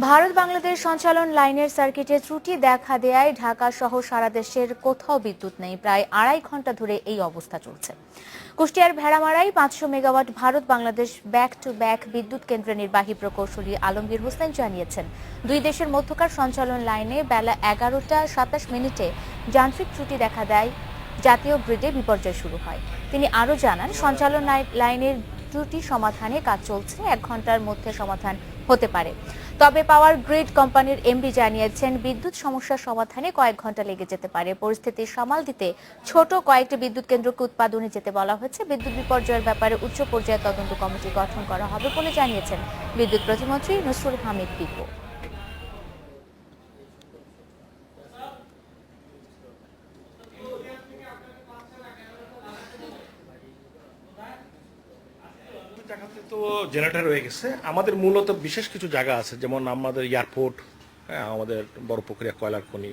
ভারত বাংলাদেশ সঞ্চালন লাইনের সার্কিটে ত্রুটি দেখা দেয়ায় ঢাকা সহ সারা দেশের কোথাও বিদ্যুৎ নেই। প্রায় আড়াই ঘণ্টা ধরে এই অবস্থা চলছে। কুষ্টিয়ার ভেড়ামারাই পাঁচশো megawatt Bharat Bangladesh back to back বিদ্যুৎ কেন্দ্রের নির্বাহী প্রকৌশলী আলমগীর হোসেন জানিয়েছেন। দুই দেশের মধ্যকার সঞ্চালন লাইনে বেলা এগারোটা সাতাশ মিনিটে যান্ত্রিক ত্রুটি দেখা দেয়, জাতীয় গ্রিডে বিপর্যয় শুরু হয়। তিনি আরও জানান, সঞ্চালন লাই- লাইনের ত্রুটি সমাধানে কাজ চলছে, এক ঘণ্টার মধ্যে সমাধান হতে পারে। তবে পাওয়ার গ্রিড কোম্পানির এমডি জানিয়েছেন, বিদ্যুৎ সমস্যা সমাধানে কয়েক ঘণ্টা লেগে যেতে পারে। পরিস্থিতি সামাল দিতে ছোট কয়েকটি বিদ্যুৎ কেন্দ্রকে উৎপাদনে যেতে বলা হয়েছে। বিদ্যুৎ বিপর্যয়ের ব্যাপারে উচ্চ পর্যায়ে তদন্ত কমিটি গঠন করা হবে বলে জানিয়েছেন বিদ্যুৎ প্রতিমন্ত্রী নসরুল হামিদ পিপু তো জেনারেটর হয়ে গেছে। আমাদের মূলত বিশেষ কিছু জায়গা আছে, যেমন আমাদের এয়ারপোর্ট হ্যাঁ আমাদের বড় পুকুরিয়া কয়লার খনি,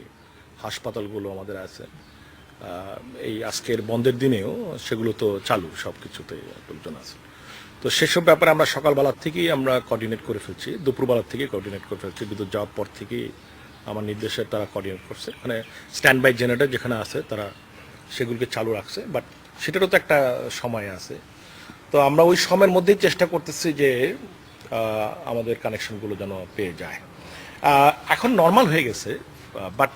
হাসপাতালগুলো আমাদের আছে। এই আজকের বন্ধের দিনেও সেগুলো তো চালু সব কিছুতে লোকজন আছে। তো সেসব ব্যাপারে আমরা সকালবেলার থেকেই আমরা কোঅর্ডিনেট করে ফেলছি, দুপুরবেলার থেকেই কোঅর্ডিনেট করে ফেলছি, বিদ্যুৎ যাওয়ার পর থেকেই আমার নির্দেশে তারা কোঅর্ডিনেট করছে। মানে স্ট্যান্ড বাই জেনারেটর যেখানে আছে, তারা সেগুলোকে চালু রাখছে বাট সেটারও তো একটা সময় আছে। তো আমরা ওই সময়ের মধ্যেই চেষ্টা করতেছি যে আমাদের কানেকশনগুলো যেন পেয়ে যায়। এখন নর্মাল হয়ে গেছে বাট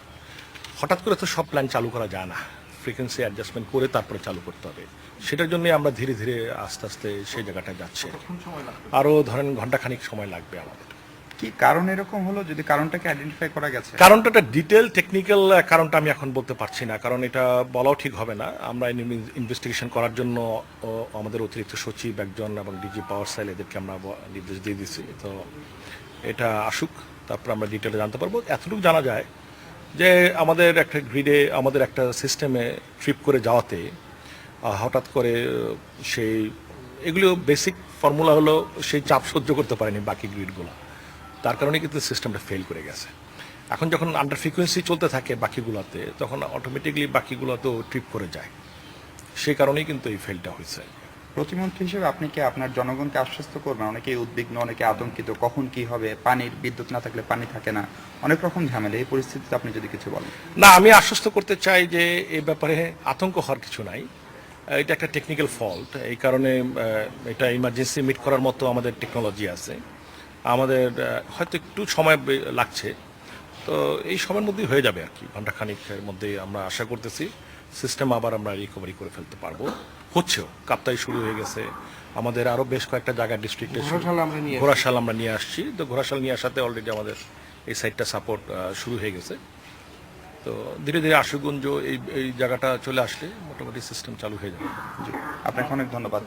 হঠাৎ করে তো সব প্ল্যান চালু করা যায় না। ফ্রিকোয়েন্সি অ্যাডজাস্টমেন্ট করে তারপরে চালু করতে হবে। সেটার জন্যই আমরা ধীরে ধীরে আস্তে আস্তে সেই জায়গাটা যাচ্ছে। আরও ধরেন ঘন্টাখানিক সময় লাগবে আমাদের। কি কারণ এরকম হলো? যদি কারণটাকে আইডেন্টিফাই করা গেছে। কারণটা একটা ডিটেল টেকনিক্যাল কারণটা আমি এখন বলতে পারছি না, কারণ এটা বলাও ঠিক হবে না। আমরা ইনভেস্টিগেশন করার জন্য আমাদের অতিরিক্ত সচিব একজন এবং ডিজি পাওয়ার সাইল এদেরকে আমরা নির্দেশ দিয়ে দিছি তো এটা আসুক, তারপর আমরা ডিটেলে জানতে পারব। এতটুকু জানা যায় যে আমাদের একটা গ্রিডে আমাদের একটা সিস্টেমে ট্রিপ করে যাওয়াতে হঠাৎ করে সেই, এগুলো বেসিক ফর্মুলা হলো, সেই চাপ সহ্য করতে পারেনি বাকি গ্রিডগুলো তার কারণে কিন্তু সিস্টেমটা ফেল করে গেছে। এখন যখন আন্ডার ফ্রিকোয়েন্সি চলতে থাকে বাকিগুলোতে তখন অটোমেটিকলি বাকিগুলো তো ট্রিপ করে যায়। সেই কারণেই কিন্তু এই ফেলটা হয়েছে। প্রতিমন্ত্রী হিসেবে আপনি কি আপনার জনগণকে আশ্বস্ত করবেন? অনেকে উদ্বিগ্ন অনেকে আতঙ্কিত কখন কি হবে? পানির বিদ্যুৎ না থাকলে পানি থাকে না। অনেক রকম ঝামেলা। এই পরিস্থিতিতে আপনি যদি কিছু বলেন। না আমি আশ্বস্ত করতে চাই যে এই ব্যাপারে আতঙ্ক হওয়ার কিছু নাই। এটা একটা টেকনিক্যাল ফল্ট এই কারণে এটা ইমার্জেন্সি মিট করার মতো আমাদের টেকনোলজি আছে। আমাদের হয়তো একটু সময় লাগছে। তো এই সময়ের মধ্যেই হয়ে যাবে আর কি। ঘন্টাখানিকের মধ্যে আমরা আশা করতেছি সিস্টেম আবার আমরা রিকভারি করে ফেলতে পারব। হচ্ছেও কাপ্তাই শুরু হয়ে গেছে। আমাদের আরও বেশ কয়েকটা জায়গা ডিস্ট্রিক্টে ঘোড়াশাল আমরা নিয়ে আসছি। তো ঘোড়াশাল নিয়ে আসাতে অলরেডি আমাদের এই সাইডটা সাপোর্ট শুরু হয়ে গেছে। তো ধীরে ধীরে আশুগঞ্জ এই এই জায়গাটা চলে আসলে মোটামুটি সিস্টেম চালু হয়ে যাবে। জি আপনাকে অনেক ধন্যবাদ।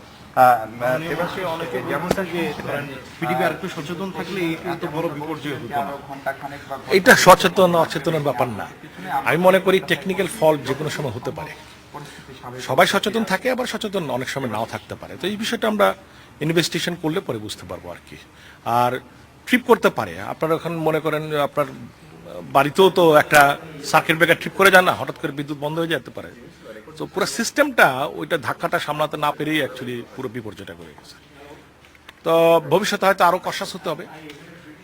এবার সে অনেকে যেমনটা যে পিডিপি আর একটু সচেতন থাকলে এত বড় বিপর্যয় হতো না। আরও ঘন্টাখানেক বা এটা সচেতন অচেতনের ব্যাপার না। আমি মনে করি টেকনিক্যাল ফল্ট যে কোনো সময় হতে পারে। সবাই সচেতন থাকে আবার সচেতন অনেক সময় নাও থাকতে পারে। তো এই বিষয়টা আমরা ইনভেস্টিগেশন করলে পরে বুঝতে পারব আর কি। আর ট্রিপ করতে পারে। আপনারা এখন মনে করেন আপনার বাড়িতেও তো একটা সার্কিট ব্রেকার ট্রিপ করে যান না হঠাৎ করে বিদ্যুৎ বন্ধ হয়ে যেতে পারে। তো পুরো সিস্টেমটা ওইটা ধাক্কাটা সামলাতে না পেরেই অ্যাকচুয়ালি পুরো বিপর্যয়টা করে গেছে। তো ভবিষ্যতে হয়তো আরও কষাস হতে হবে।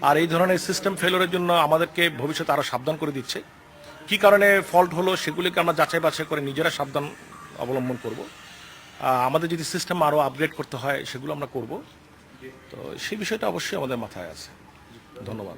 আর এই ধরনের সিস্টেম ফেলোরের জন্য আমাদেরকে ভবিষ্যতে আরও সাবধান করে দিচ্ছে। কি কারণে ফল্ট হলো সেগুলিকে আমরা যাচাই বাছাই করে নিজেরা সাবধান অবলম্বন করব। আমাদের যদি সিস্টেম আরও আপগ্রেড করতে হয় সেগুলো আমরা করব। তো সেই বিষয়টা অবশ্যই আমাদের মাথায় আছে। ধন্যবাদ।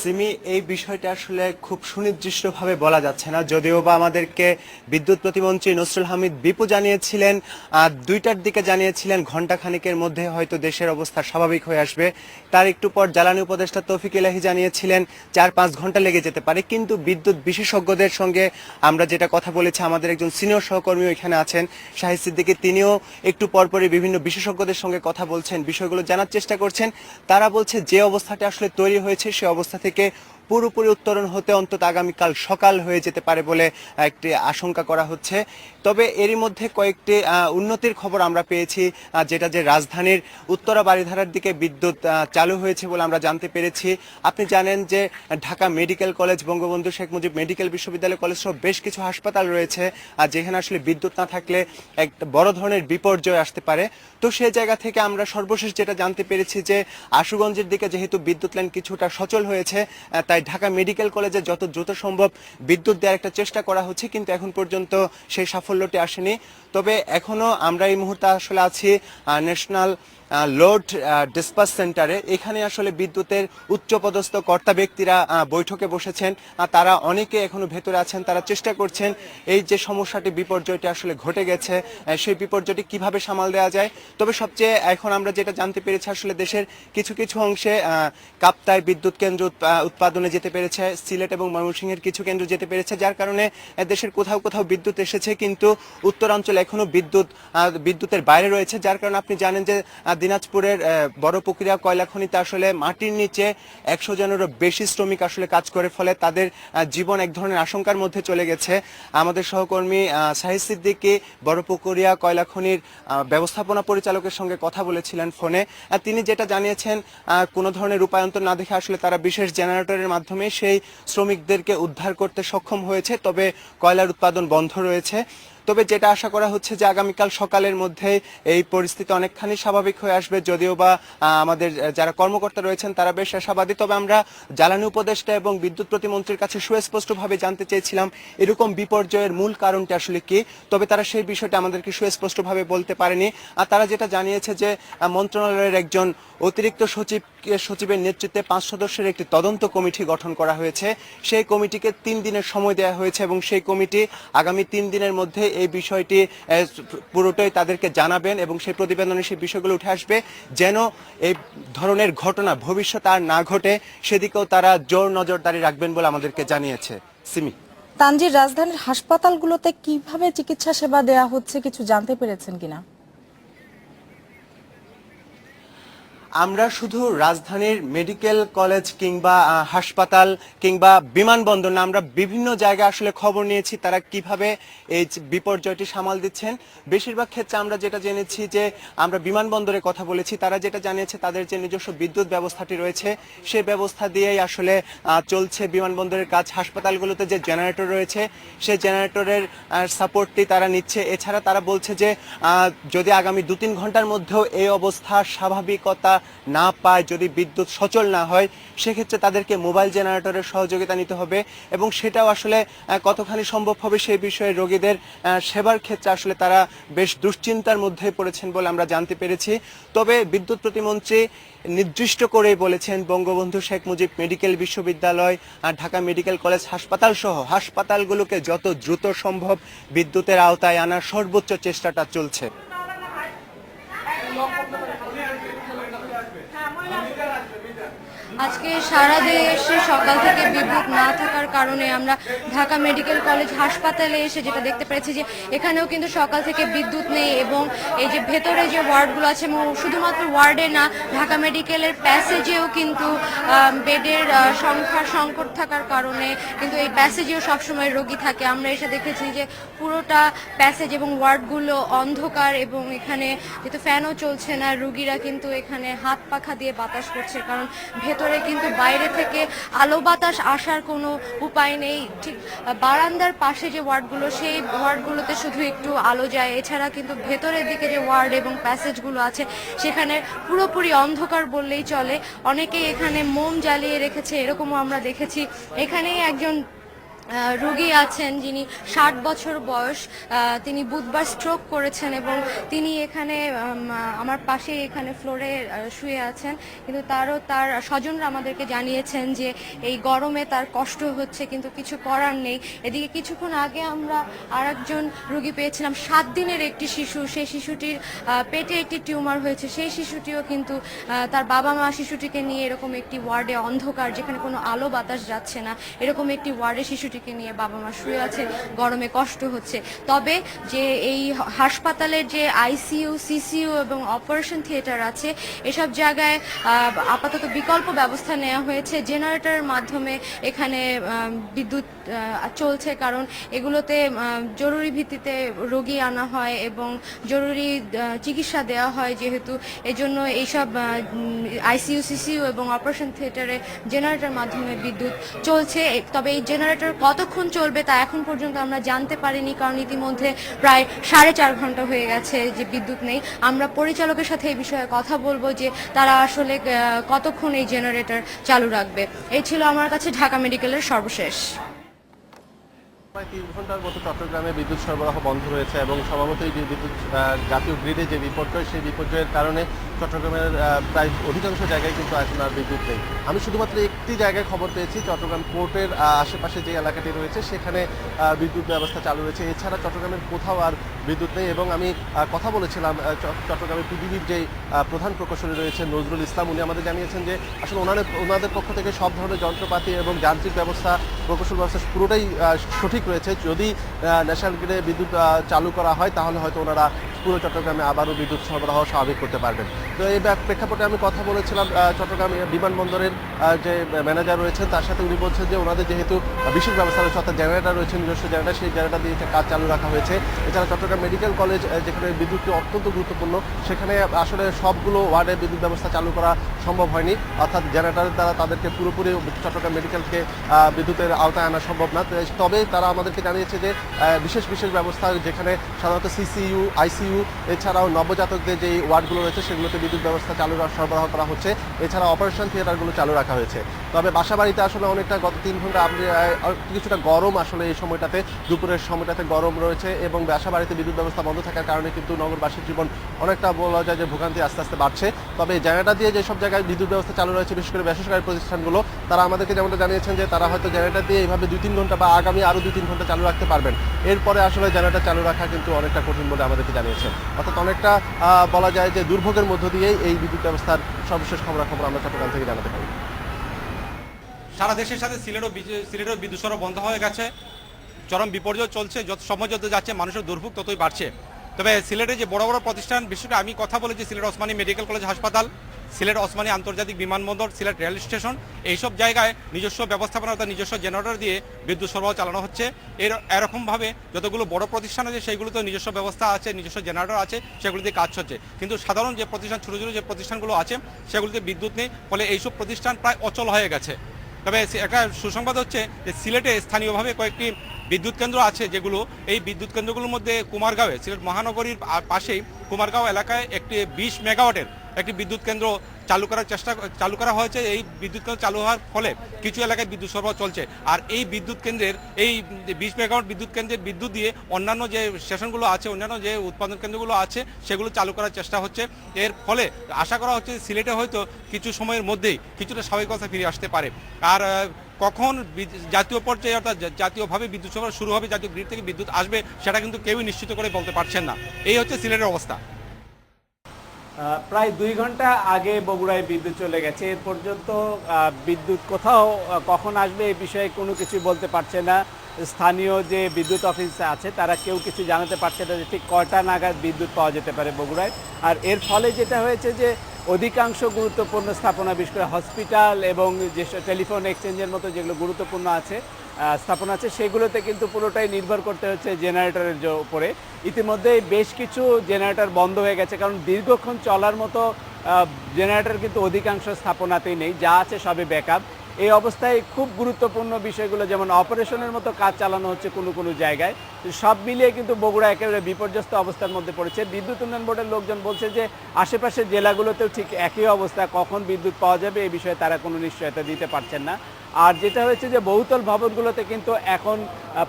সিমি, এই বিষয়টা আসলে খুব সুনির্দিষ্টভাবে বলা যাচ্ছে না। যদিও বা আমাদেরকে বিদ্যুৎ প্রতিমন্ত্রী নসরুল হামিদ বিপু জানিয়েছিলেন, আর দুইটার দিকে জানিয়েছিলেন ঘণ্টা খানিকের মধ্যে হয়তো দেশের অবস্থা স্বাভাবিক হয়ে আসবে। তার একটু পর জ্বালানি উপদেষ্টা তৌফিক ইলাহি জানিয়েছিলেন চার পাঁচ ঘণ্টা লেগে যেতে পারে। কিন্তু বিদ্যুৎ বিশেষজ্ঞদের সঙ্গে আমরা যেটা কথা বলেছি, আমাদের একজন সিনিয়র সহকর্মী এখানে আছেন, শাহিদ সিদ্দিকী। তিনিও একটু পরপরই বিভিন্ন বিশেষজ্ঞদের সঙ্গে কথা বলছেন, বিষয়গুলো জানার চেষ্টা করছেন। তারা বলছে, যে অবস্থাটা আসলে তৈরি হয়েছে সে অবস্থা থেকে পুরোপুরি উত্তরণ হতে অন্তত আগামীকাল সকাল হয়ে যেতে পারে বলে একটি আশঙ্কা করা হচ্ছে। তবে এরই মধ্যে কয়েকটি উন্নতির খবর আমরা পেয়েছি যেটা যে রাজধানীর উত্তরা বাড়িধারার দিকে বিদ্যুৎ চালু হয়েছে বলে আমরা জানতে পেরেছি। আপনি জানেন যে Dhaka medical college Bangabandhu Sheikh Mujib medical বিশ্ববিদ্যালয় কলেজ সহ বেশ কিছু হাসপাতাল রয়েছে আর যেখানে আসলে বিদ্যুৎ না থাকলে এক বড় ধরনের বিপর্যয় আসতে পারে। তো সে জায়গা থেকে আমরা সর্বশেষ যেটা জানতে পেরেছি যে আশুগঞ্জের দিকে যেহেতু বিদ্যুৎ লাইন কিছুটা সচল হয়েছে আহ, তাই ঢাকা মেডিকেল কলেজে যত দ্রুত সম্ভব বিদ্যুৎ দেওয়ার একটা চেষ্টা করা হচ্ছে, কিন্তু এখন পর্যন্ত সেই সাফল্যটি আসেনি। তবে এখনও আমরা এই মুহূর্তে আসলে আছি ন্যাশনাল লোড ডিসপাস সেন্টারে এখানে আসলে বিদ্যুতের উচ্চপদস্থ কর্তা ব্যক্তিরা বৈঠকে বসেছেন। তারা অনেকে এখনও ভেতরে আছেন, তারা চেষ্টা করছেন এই যে সমস্যাটি, বিপর্যয়টি আসলে ঘটে গেছে সেই বিপর্যয়টি কীভাবে সামাল দেওয়া যায়। তবে সবচেয়ে এখন আমরা যেটা জানতে পেরেছি, আসলে দেশের কিছু কিছু অংশে কাপ্তায় বিদ্যুৎ কেন্দ্র উৎপাদনে যেতে পেরেছে, সিলেট এবং ময়মনসিংহের কিছু কেন্দ্র যেতে পেরেছে, যার কারণে দেশের কোথাও কোথাও বিদ্যুৎ এসেছে, কিন্তু উত্তরাঞ্চলে এখনও বিদ্যুৎ বিদ্যুতের বাইরে রয়েছে। যার কারণে আপনি জানেন যে দিনাজপুরের বড় প্রক্রিয়া কয়লা খনিতে আসলে মাটির নিচে একশো জনেরও বেশি শ্রমিক আসলে কাজ করে, ফলে তাদের জীবন এক ধরনের আশঙ্কার মধ্যে চলে গেছে। আমাদের সহকর্মী শাহিদ সিদ্দিকী বড় পুকুরিয়া কয়লা খনির ব্যবস্থাপনা পরিচালকের সঙ্গে কথা বলেছিলেন ফোনে। তিনি যেটা জানিয়েছেন কোনো ধরনের রূপায়ন্তর না দেখে আসলে তারা বিশেষ জেনারেটরের মাধ্যমে সেই শ্রমিকদেরকে উদ্ধার করতে সক্ষম হয়েছে, তবে কয়লার উৎপাদন বন্ধ রয়েছে। তবে যেটা আশা করা হচ্ছে যে আগামীকাল সকালের মধ্যে এই পরিস্থিতি অনেকখানি স্বাভাবিক হয়ে আসবে। যদিও বা আমাদের যারা কর্মকর্তা রয়েছেন তারা বেশ আশাবাদী। তবে আমরা জ্বালানি উপদেষ্টা এবং বিদ্যুৎ প্রতিমন্ত্রীর কাছে সুস্পষ্টভাবে জানতে চেয়েছিলাম এরকম বিপর্যয়ের মূল কারণটা আসলে কি। তবে তারা সেই বিষয়টা আমাদেরকে সুস্পষ্টভাবে বলতে পারেনি। আর তারা যেটা জানিয়েছে যে মন্ত্রণালয়ের একজন অতিরিক্ত সচিব সচিবের নেতৃত্বে পাঁচ সদস্যের একটি তদন্ত কমিটি গঠন করা হয়েছে। সেই কমিটিকে তিন দিনের সময় দেওয়া হয়েছে এবং সেই কমিটি আগামী তিন দিনের মধ্যে এই বিষয়টি পুরোটাই তাদেরকে জানাবেন এবং সেই প্রতিবেদনে সেই বিষয়গুলো উঠে আসবে। যেন এই ধরনের ঘটনা ভবিষ্যৎ আর না ঘটে, সেদিকেও তারা জোর নজরদারি রাখবেন বলে আমাদেরকে জানিয়েছে। সিমি। তানজির রাজধানীর হাসপাতালগুলোতে কীভাবে চিকিৎসা সেবা দেয়া হচ্ছে কিছু জানতে পেরেছেন কিনা? আমরা শুধু রাজধানীর মেডিকেল কলেজ কিংবা হাসপাতাল কিংবা বিমানবন্দর না, আমরা বিভিন্ন জায়গায় আসলে খবর নিয়েছি তারা কীভাবে এই বিপর্যয়টি সামাল দিচ্ছেন। বেশিরভাগ ক্ষেত্রে আমরা যেটা জেনেছি যে, আমরা বিমানবন্দরে কথা বলেছি, তারা যেটা জানিয়েছে তাদের যে নিজস্ব বিদ্যুৎ ব্যবস্থাটি রয়েছে, সে ব্যবস্থা দিয়েই আসলে চলছে বিমানবন্দরের কাজ। হাসপাতালগুলোতে যে জেনারেটর রয়েছে সেই জেনারেটরের সাপোর্টটি তারা নিচ্ছে। এছাড়া তারা বলছে যে যদি আগামী দু তিন ঘণ্টার মধ্যেও এই অবস্থা স্বাভাবিকতা না পায়, যদি বিদ্যুৎ সচল না হয়, সেক্ষেত্রে তাদেরকে মোবাইল জেনারেটরের সহযোগিতা নিতে হবে এবং সেটাও আসলে কতখানি সম্ভব হবে সেই বিষয়ে রোগীদের সেবার ক্ষেত্রে আসলে তারা বেশ দুশ্চিন্তার মধ্যে পড়েছেন বলে আমরা জানতে পেরেছি। তবে বিদ্যুৎ প্রতিমন্ত্রী নির্দিষ্ট করেই বলেছেন, বঙ্গবন্ধু শেখ মুজিব মেডিকেল বিশ্ববিদ্যালয়, আর ঢাকা মেডিকেল কলেজ হাসপাতাল সহ হাসপাতালগুলোকে যত দ্রুত সম্ভব বিদ্যুতের আওতায় আনার সর্বোচ্চ চেষ্টাটা চলছে। হ্যাঁ ময়লা রাখবে মিটার আজকে সারা দেশে সকাল থেকে বিদ্যুৎ না থাকার কারণে আমরা ঢাকা মেডিকেল কলেজ হাসপাতালে এসে যেটা দেখতে পেরেছি যে এখানেও কিন্তু সকাল থেকে বিদ্যুৎ নেই এবং এই যে ভেতরে যে ওয়ার্ডগুলো আছে শুধুমাত্র ওয়ার্ডে না ঢাকা মেডিকেলের প্যাসেজেও কিন্তু বেডের আহ, সংখ্যার সংকট থাকার কারণে কিন্তু এই প্যাসেজেও সবসময় রোগী থাকে। আমরা এসে দেখেছি যে পুরোটা প্যাসেজ এবং ওয়ার্ডগুলো অন্ধকার এবং এখানে যেহেতু ফ্যানও চলছে না রুগীরা কিন্তু এখানে হাত পাখা দিয়ে বাতাস করছে। কারণ ভেতরে কিন্তু বাইরে থেকে আলো বাতাস আসার কোনো উপায় নেই। ঠিক বারান্দার পাশে যে ওয়ার্ডগুলো, সেই ওয়ার্ডগুলোতে শুধু একটু আলো যায়। এছাড়া কিন্তু ভেতরের দিকে যে ওয়ার্ড এবং প্যাসেজগুলো আছে, সেখানে পুরোপুরি অন্ধকার বললেই চলে। অনেকেই এখানে মোম জ্বালিয়ে রেখেছে, এরকমও আমরা দেখেছি। এখানেই একজন রোগী আছেন যিনি ষাট বছর বয়স তিনি বুধবার স্ট্রোক করেছেন এবং তিনি এখানে আমার পাশে এখানে ফ্লোরে শুয়ে আছেন। কিন্তু তারও তার স্বজনরা আমাদেরকে জানিয়েছেন যে এই গরমে তার কষ্ট হচ্ছে, কিন্তু কিছু করার নেই। এদিকে কিছুক্ষণ আগে আমরা আর একজন রোগী পেয়েছিলাম। সাত দিনের একটি শিশু, সেই শিশুটির পেটে একটি টিউমার হয়েছে। সেই শিশুটিও কিন্তু তার বাবা মা শিশুটিকে নিয়ে এরকম একটি ওয়ার্ডে অন্ধকার, যেখানে কোনো আলো বাতাস যাচ্ছে না। এরকম একটি ওয়ার্ডে শিশুটি শিশুটিকে নিয়ে বাবা মা শুয়ে আছে, গরমে কষ্ট হচ্ছে। তবে যে এই হাসপাতালের যে আইসিইউ, সিসিইউ এবং অপারেশন থিয়েটার আছে, এসব জায়গায় আপাতত বিকল্প ব্যবস্থা নেওয়া হয়েছে। জেনারেটরের মাধ্যমে এখানে বিদ্যুৎ চলছে কারণ এগুলোতে জরুরি ভিত্তিতে রোগী আনা হয় এবং জরুরি চিকিৎসা দেওয়া হয় যেহেতু। এজন্য এইসব আইসিইউ, সিসিইউ এবং অপারেশন থিয়েটারে জেনারেটর মাধ্যমে বিদ্যুৎ চলছে। তবে এই জেনারেটর কতক্ষণ চলবে তা এখন পর্যন্ত আমরা জানতে পারিনি, কারণ ইতিমধ্যে প্রায় সাড়ে চার ঘণ্টা হয়ে গেছে যে বিদ্যুৎ নেই। আমরা পরিচালকের সাথে এই বিষয়ে কথা বলব যে তারা আসলে কতক্ষণ এই জেনারেটর চালু রাখবে। এই ছিল আমার কাছে ঢাকা মেডিকেলের সর্বশেষ। প্রায় তিন ঘণ্টার মতো চট্টগ্রামে বিদ্যুৎ সরবরাহ বন্ধ রয়েছে এবং স্বভাবতই যে বিদ্যুৎ জাতীয় গ্রিডে যে বিপর্যয়, সেই বিপর্যয়ের কারণে চট্টগ্রামের প্রায় অধিকাংশ জায়গায় কিন্তু এখন আর বিদ্যুৎ নেই। আমি শুধুমাত্র একটি জায়গায় খবর পেয়েছি, চট্টগ্রাম পোর্টের আশেপাশে যে এলাকাটি রয়েছে, সেখানে বিদ্যুৎ ব্যবস্থা চালু রয়েছে। এছাড়া চট্টগ্রামের কোথাও আর বিদ্যুৎ নেই এবং আমি কথা বলেছিলাম চট্টগ্রামের পিডিবির যে প্রধান প্রকৌশলী রয়েছে নজরুল ইসলাম, উনি আমাদের জানিয়েছেন যে আসলে ওনাদের ওনাদের পক্ষ থেকে সব ধরনের যন্ত্রপাতি এবং যান্ত্রিক ব্যবস্থা প্রকৌশল ব্যবস্থা পুরোটাই সঠিক রয়েছে। যদি ন্যাশনাল গ্রিডে বিদ্যুৎ চালু করা হয়, তাহলে হয়তো ওনারা পুরো চট্টগ্রামে আবারও বিদ্যুৎ সরবরাহ স্বাভাবিক করতে পারবেন। তো এই প্রেক্ষাপটে আমি কথা বলেছিলাম চট্টগ্রাম বিমানবন্দরের যে ম্যানেজার রয়েছেন, তার সাথে উনি বলছেন যে ওনাদের যেহেতু বিশেষ ব্যবস্থা রয়েছে, অর্থাৎ জেনারেটার রয়েছে, নিজস্ব জেনারেটর সেই জেনারেটর দিয়ে কাজ চালু রাখা হয়েছে। এছাড়া চট্টগ্রাম মেডিকেল কলেজ যেখানে বিদ্যুৎটি অত্যন্ত গুরুত্বপূর্ণ, সেখানে আসলে সবগুলো ওয়ার্ডে বিদ্যুৎ ব্যবস্থা চালু করা সম্ভব হয়নি। অর্থাৎ জেনারেটারের দ্বারা তাদেরকে পুরোপুরি চট্টগ্রাম মেডিকেলকে বিদ্যুতের আওতায় আনা সম্ভব না। তবে তারা আমাদেরকে জানিয়েছে যে বিশেষ বিশেষ ব্যবস্থা যেখানে সাধারণত সিসিইউ আইসিইউ এছাড়াও নবজাতকদের যে ওয়ার্ডগুলো রয়েছে, সেগুলোতে বিদ্যুৎ ব্যবস্থা চালু সরবরাহ করা হচ্ছে। এছাড়া অপারেশন থিয়েটারগুলো চালু রাখা হয়েছে। তবে বাসা বাড়িতে আসলে অনেকটা গত তিন ঘণ্টা আপনি কিছুটা গরম আসলে এই সময়টাতে, দুপুরের সময়টাতে গরম রয়েছে এবং বাসা বাড়িতে বিদ্যুৎ ব্যবস্থা বন্ধ থাকার কারণে কিন্তু নগরবাসীর জীবন অনেকটা বলা যায় যে ভোগান্তি আস্তে আস্তে বাড়ছে। তবে জায়গাটা দিয়ে যেসব জায়গায় বিদ্যুৎ ব্যবস্থা চালু রয়েছে, বিশেষ করে বেসরকারি প্রতিষ্ঠানগুলো, তারা আমাদেরকে যেমনটা জানিয়েছেন যে তারা হয়তো জায়গাটা দিয়ে এইভাবে দুই তিন ঘণ্টা বা আগামী আরও দুই তিন ঘণ্টা চালু রাখতে পারবেন। এরপরে আসলে জেনারেটর চালু রাখা কিন্তু অনেকটা কঠিন বলে আমাদেরকে জানিয়েছেন। অর্থাৎ অনেকটা বলা যায় যে দুর্ভোগের মধ্য দিয়েই এই বিদ্যুৎ ব্যবস্থার সর্বশেষ খবরাখবর আমরা চট্টগ্রাম থেকে জানাতে পারি। সারা দেশের সাথে সিলেটও সিলেটেও বিদ্যুৎ সরবরাহ বন্ধ হয়ে গেছে। চরম বিপর্যয় চলছে, যত সময় যত যাচ্ছে, মানুষের দুর্ভোগ ততই বাড়ছে। তবে সিলেটে যে বড় বড় প্রতিষ্ঠান বিশেষ আমি কথা বলেছি, সিলেট ওসমানী মেডিকেল কলেজ হাসপাতাল, সিলেট ওসমানী আন্তর্জাতিক বিমানবন্দর, সিলেট রেল স্টেশন, এইসব জায়গায় নিজস্ব ব্যবস্থাপনা অর্থাৎ নিজস্ব জেনারেটর দিয়ে বিদ্যুৎ সরবরাহ চালানো হচ্ছে। এর এরকমভাবে যতগুলো বড় প্রতিষ্ঠান আছে, সেইগুলোতে নিজস্ব ব্যবস্থা আছে, নিজস্ব জেনারেটর আছে, সেগুলিতে কাজ হচ্ছে কিন্তু সাধারণ যে প্রতিষ্ঠান, ছোটো ছোটো যে প্রতিষ্ঠানগুলো আছে, সেগুলিতে বিদ্যুৎ নেই, ফলে এইসব প্রতিষ্ঠান প্রায় অচল হয়ে গেছে। তবে একটা সুসংবাদ হচ্ছে যে সিলেটে স্থানীয়ভাবে কয়েকটি বিদ্যুৎ কেন্দ্র আছে যেগুলো এই বিদ্যুৎ কেন্দ্রগুলোর মধ্যে কুমারগাঁওয়ে, সিলেট মহানগরীর পাশেই কুমারগাঁও এলাকায় একটি বিশ মেগাওয়াটের একটি বিদ্যুৎ কেন্দ্র চালু করার চেষ্টা, চালু করা হয়েছে। এই বিদ্যুৎ কেন্দ্র চালু হওয়ার ফলে কিছু এলাকায় বিদ্যুৎ সরবরাহ চলছে। আর এই বিদ্যুৎ কেন্দ্রের, এই বিশ মেগাওয়াট বিদ্যুৎ কেন্দ্রের বিদ্যুৎ দিয়ে অন্যান্য যে স্টেশনগুলো আছে, অন্যান্য যে উৎপাদন কেন্দ্রগুলো আছে, সেগুলো চালু করার চেষ্টা হচ্ছে। এর ফলে আশা করা হচ্ছে সিলেটে হয়তো কিছু সময়ের মধ্যেই কিছুটা স্বাভাবিকতা ফিরে আসতে পারে। আর কখন জাতীয় পর্যায়ে অর্থাৎ জাতীয়ভাবে বিদ্যুৎ সরবরাহ শুরু হবে, জাতীয় গ্রিড থেকে বিদ্যুৎ আসবে, সেটা কিন্তু কেউই নিশ্চিত করে বলতে পারছেন না। এই হচ্ছে সিলেটের অবস্থা। প্রায় দুই ঘণ্টা আগে বগুড়ায় বিদ্যুৎ চলে গেছে। এর পর্যন্ত বিদ্যুৎ কোথাও কখন আসবে এই বিষয়ে কোনো কিছু বলতে পারছে না। স্থানীয় যে বিদ্যুৎ অফিস আছে, তারা কেউ কিছু জানাতে পারছে না যে ঠিক কয়টা নাগাদ বিদ্যুৎ পাওয়া যেতে পারে বগুড়ায়। আর এর ফলে যেটা হয়েছে যে, অধিকাংশ গুরুত্বপূর্ণ স্থাপনা, বিশেষ করে হসপিটাল এবং যে টেলিফোন এক্সচেঞ্জের মতো যেগুলো গুরুত্বপূর্ণ আছে স্থাপনা আছে, সেগুলোতে কিন্তু পুরোটাই নির্ভর করতে হচ্ছে জেনারেটরের উপরে। ইতিমধ্যে বেশ কিছু জেনারেটর বন্ধ হয়ে গেছে, কারণ দীর্ঘক্ষণ চলার মতো জেনারেটর কিন্তু অধিকাংশ স্থাপনাতেই নেই, যা আছে সবই ব্যাকআপ। এই অবস্থায় খুব গুরুত্বপূর্ণ বিষয়গুলো যেমন অপারেশনের মতো কাজ চালানো হচ্ছে কোনো কোনো জায়গায় সব মিলিয়ে কিন্তু বগুড়া একেবারে বিপর্যস্ত অবস্থার মধ্যে পড়েছে। বিদ্যুৎ উন্নয়ন বোর্ডের লোকজন বলছে যে, আশেপাশের জেলাগুলোতেও ঠিক একই অবস্থা, কখন বিদ্যুৎ পাওয়া যাবে এই বিষয়ে তারা কোনো নিশ্চয়তা দিতে পারছেন না। আর যেটা হয়েছে যে বহুতল ভবনগুলোতে কিন্তু এখন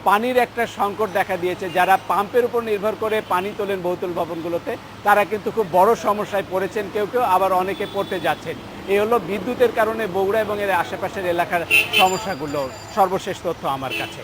পানির একটা সংকট দেখা দিয়েছে। যারা পাম্পের উপর নির্ভর করে পানি তোলেন বহুতল ভবনগুলোতে, তারা কিন্তু খুব বড় সমস্যায় পড়েছেন। কেউ কেউ আবার অনেকে পড়তে যাচ্ছেন। এই হলো বিদ্যুতের কারণে বগুড়া এবং এর আশেপাশের এলাকার সমস্যাগুলো। সর্বশেষ তথ্য আমার কাছে।